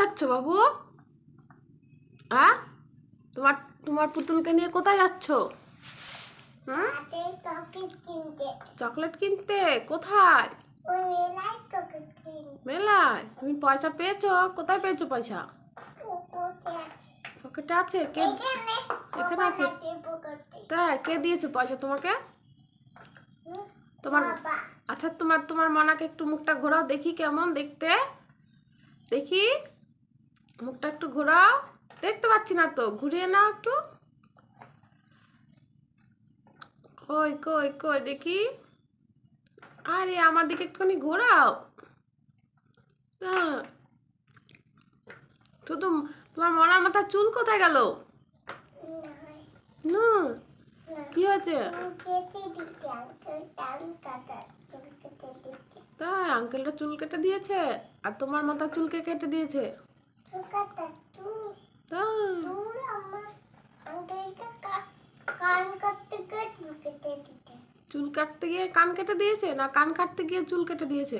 যাচ্ছ বাবু? আ? তোমার তোমার পুতুলকে নিয়ে কোথায় যাচ্ছ? চকলেট কিনতে। কোথায়? মেলায় তুমি পয়সা পেয়েছ? কোথায় পেয়েছ পয়সা? পকেটে আছে। কে এখানে আছে? তাই? কে দিয়েছে পয়সা তোমাকে? তোমার আচ্ছা তোমার তোমার মনাকে একটু মুখটা ঘোরাও দেখি কেমন দেখতে। দেখি। মুখটা একটু ঘোরাও। দেখতে পাচ্ছি না তো, ঘুরিয়ে নাও একটু। কই কই কই, দেখি। আরে, আমার দিকে একটুখানি ঘোরাও। হ্যাঁ। শুধু তোমার মনার মাথা চুল কোথায় গেল? না। কি হয়েছে? তাই আঙ্কেলটা চুল কেটে দিয়েছে, আর তোমার মাথার চুলকে কেটে দিয়েছে। চুল কাটতে গিয়ে চুল কেটে চুল কাটতে গিয়ে কান কেটে দিয়েছে না কান কাটতে গিয়ে চুল কেটে দিয়েছে?